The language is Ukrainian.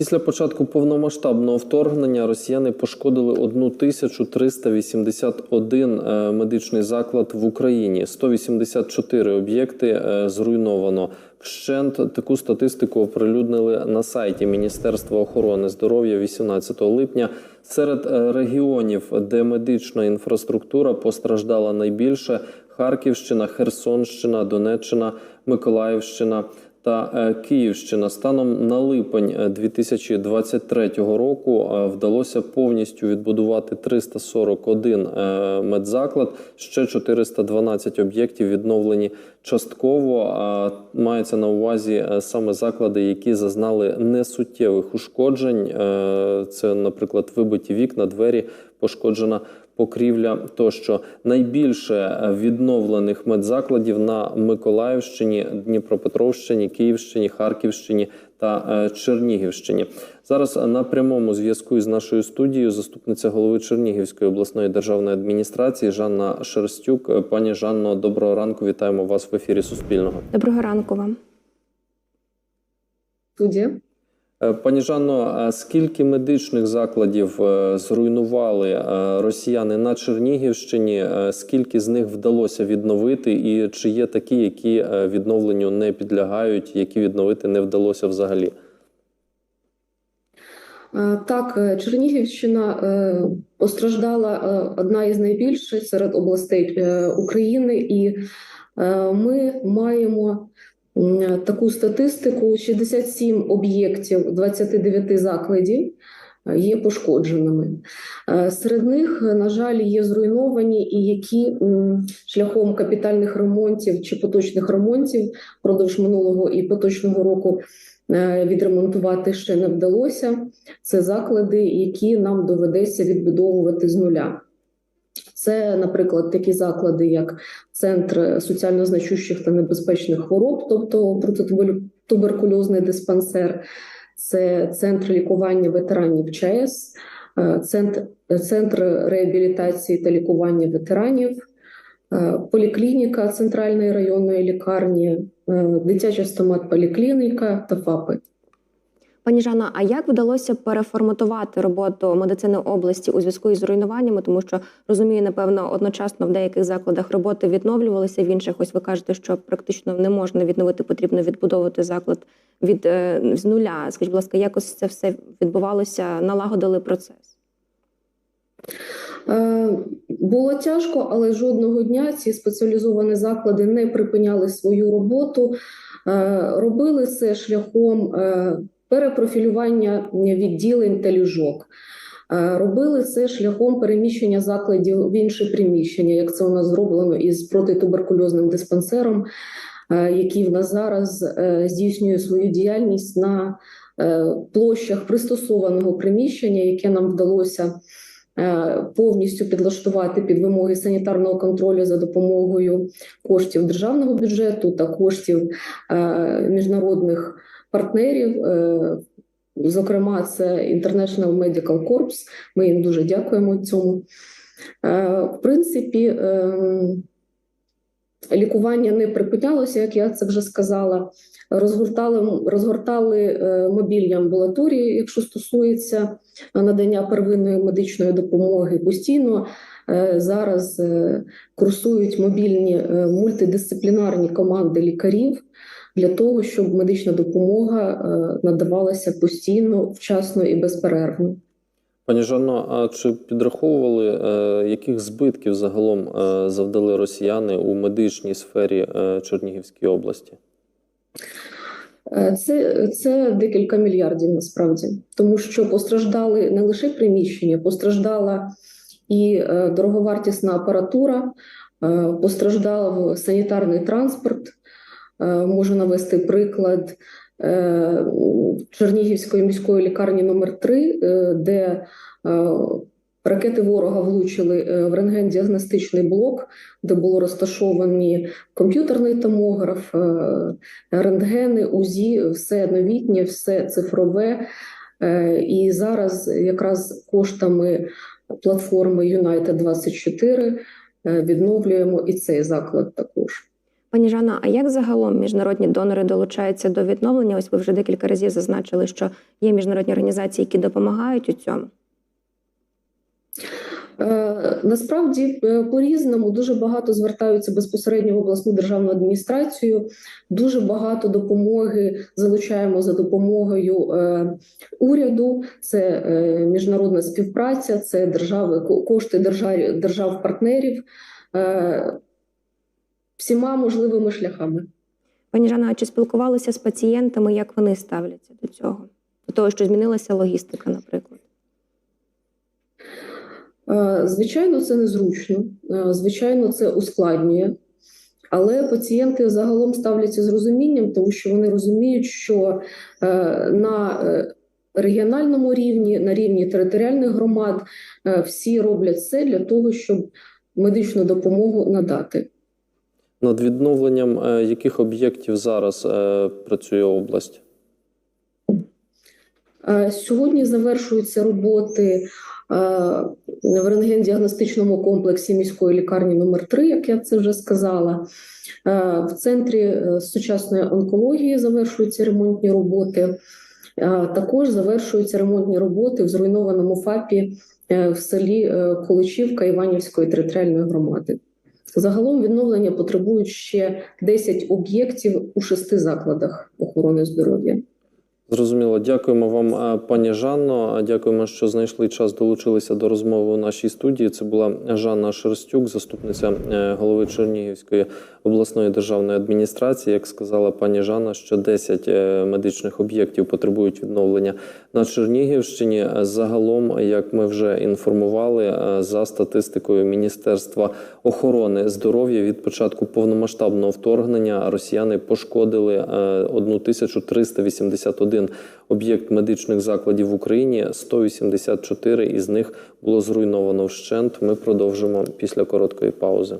Після початку повномасштабного вторгнення росіяни пошкодили 1381 е, медичний заклад в Україні. 184 об'єкти е, зруйновано. Вщент таку статистику оприлюднили на сайті Міністерства охорони здоров'я 18 липня. Серед е, регіонів, де медична інфраструктура постраждала найбільше: Харківщина, Херсонщина, Донеччина, Миколаївщина та е, Київщина. Станом на липень е, 2023 року е, вдалося повністю відбудувати 341 е, медзаклад. Ще 412 об'єктів відновлені частково. Мається на увазі е, саме заклади, які зазнали несуттєвих ушкоджень. Е, Це, наприклад, вибиті вікна, двері, пошкоджена покрівля тощо найбільше е, відновлених медзакладів на Миколаївщині, Дніпропетровщині, Київщині, Харківщині та е, Чернігівщині. Зараз е, на прямому зв'язку із нашою студією заступниця голови Чернігівської обласної державної адміністрації Жанна Шерстюк. Пані Жанно, доброго ранку. Вітаємо вас в ефірі Суспільного. Доброго ранку вам. студія. Е, Пані Жанно, а скільки медичних закладів е, зруйнували е, росіяни на Чернігівщині? Скільки з них вдалося відновити, і чи є такі, які відновленню не підлягають, які відновити не вдалося взагалі? Так, Чернігівщина постраждала одна із найбільших серед областей України, і ми маємо таку статистику: 67 об'єктів 29 закладів е, є пошкодженими. Е, Серед них, е, на жаль, є зруйновані і які шляхом капітальних ремонтів чи поточних ремонтів впродовж минулого і поточного року е, відремонтувати ще не вдалося. Це заклади, які нам доведеться відбудовувати з нуля. Це, наприклад, такі заклади, як Центр соціально значущих та небезпечних хвороб, тобто протитуберкульозний диспансер, це центр лікування ветеранів ЧАЕС, центр, центр реабілітації та лікування ветеранів, е, поліклініка Центральної районної лікарні, е, дитяча стомат-поліклініка та ФАПи. Пані Жанна, а як вдалося переформатувати роботу медицини області у зв'язку із руйнуваннями? Тому що розумію, напевно, одночасно в деяких закладах роботи відновлювалися, в інших ось ви кажете, що практично не можна відновити, потрібно відбудовувати заклад від е, з нуля. Скажіть, будь ласка, якось це все відбувалося, налагодили процес? Е, Було тяжко, але жодного дня ці спеціалізовані заклади не припиняли свою роботу. Е, Робили це шляхом перепрофілювання відділень та ліжок. Е, Робили це шляхом переміщення закладів в інші приміщення, як це у нас зроблено із протитуберкульозним диспансером, е, який в нас зараз е, здійснює свою діяльність на площах пристосованого приміщення, яке нам вдалося повністю підлаштувати під вимоги санітарного контролю за допомогою коштів державного бюджету та коштів міжнародних партнерів. е, Зокрема, це International Medical Corps. Ми їм дуже дякуємо цьому. Е, В принципі, ем, лікування не припинялося, як я це вже сказала. Розгортали, розгортали е, мобільні амбулаторії, якщо стосується надання первинної медичної допомоги. Постійно зараз курсують мобільні мультидисциплінарні команди лікарів для того, щоб медична допомога е, надавалася постійно, вчасно і безперервно. Пані Жанно, а чи підраховували, е, яких збитків загалом е, завдали росіяни у медичній сфері Чернігівської області? Це, це декілька мільярдів насправді, тому що постраждали не лише приміщення, постраждала і дороговартісна апаратура, постраждав санітарний транспорт. Е, Можу навести приклад е, Чернігівської міської лікарні номер 3 е, де ракети ворога влучили в рентген-діагностичний блок, де було розташовані комп'ютерний томограф, рентгени, УЗІ, все новітнє, все цифрове. І зараз якраз коштами платформи United 24 е, відновлюємо і цей заклад також. Пані Жана, а як загалом міжнародні донори долучаються до відновлення? Ось ви вже декілька разів зазначили, що є міжнародні організації, які допомагають у цьому. Е, Насправді е, по-різному дуже багато звертаються безпосередньо в обласну державну адміністрацію. Дуже багато допомоги залучаємо за допомогою е, уряду. Це міжнародна співпраця, це держави кошти держав, держав-партнерів всіма можливими шляхами. Пані Жана, а чи спілкувалися з пацієнтами, як вони ставляться до цього? До того, що змінилася логістика, наприклад. Е, Звичайно, це незручно, е, звичайно, це ускладнює. Але пацієнти загалом ставляться з розумінням, тому що вони розуміють, що е, на регіональному рівні, на рівні територіальних громад всі роблять все для того, щоб медичну допомогу надати. Над відновленням е, яких об'єктів зараз е, працює область? Е, Сьогодні завершуються роботи в рентген-діагностичному комплексі міської лікарні номер 3 як я це вже сказала. В центрі сучасної онкології завершуються ремонтні роботи. Також завершуються ремонтні роботи в зруйнованому ФАПі в селі Количівка Іванівської територіальної громади. Загалом відновлення потребують ще 10 об'єктів у шести закладах охорони здоров'я. Зрозуміло, дякуємо вам, е, пані Жанно. Дякуємо, що знайшли час, долучилися до розмови у нашій студії. Це була Жанна Шерстюк, заступниця е, голови Чернігівської обласної державної адміністрації. Як сказала пані Жанна, що 10 е, медичних об'єктів потребують відновлення на Чернігівщині. Загалом, як ми вже інформували, за статистикою Міністерства охорони здоров'я від початку повномасштабного вторгнення росіяни пошкодили 1381 1 об'єкт медичних закладів в Україні, 184 із них було зруйновано вщент. Ми продовжимо після короткої паузи.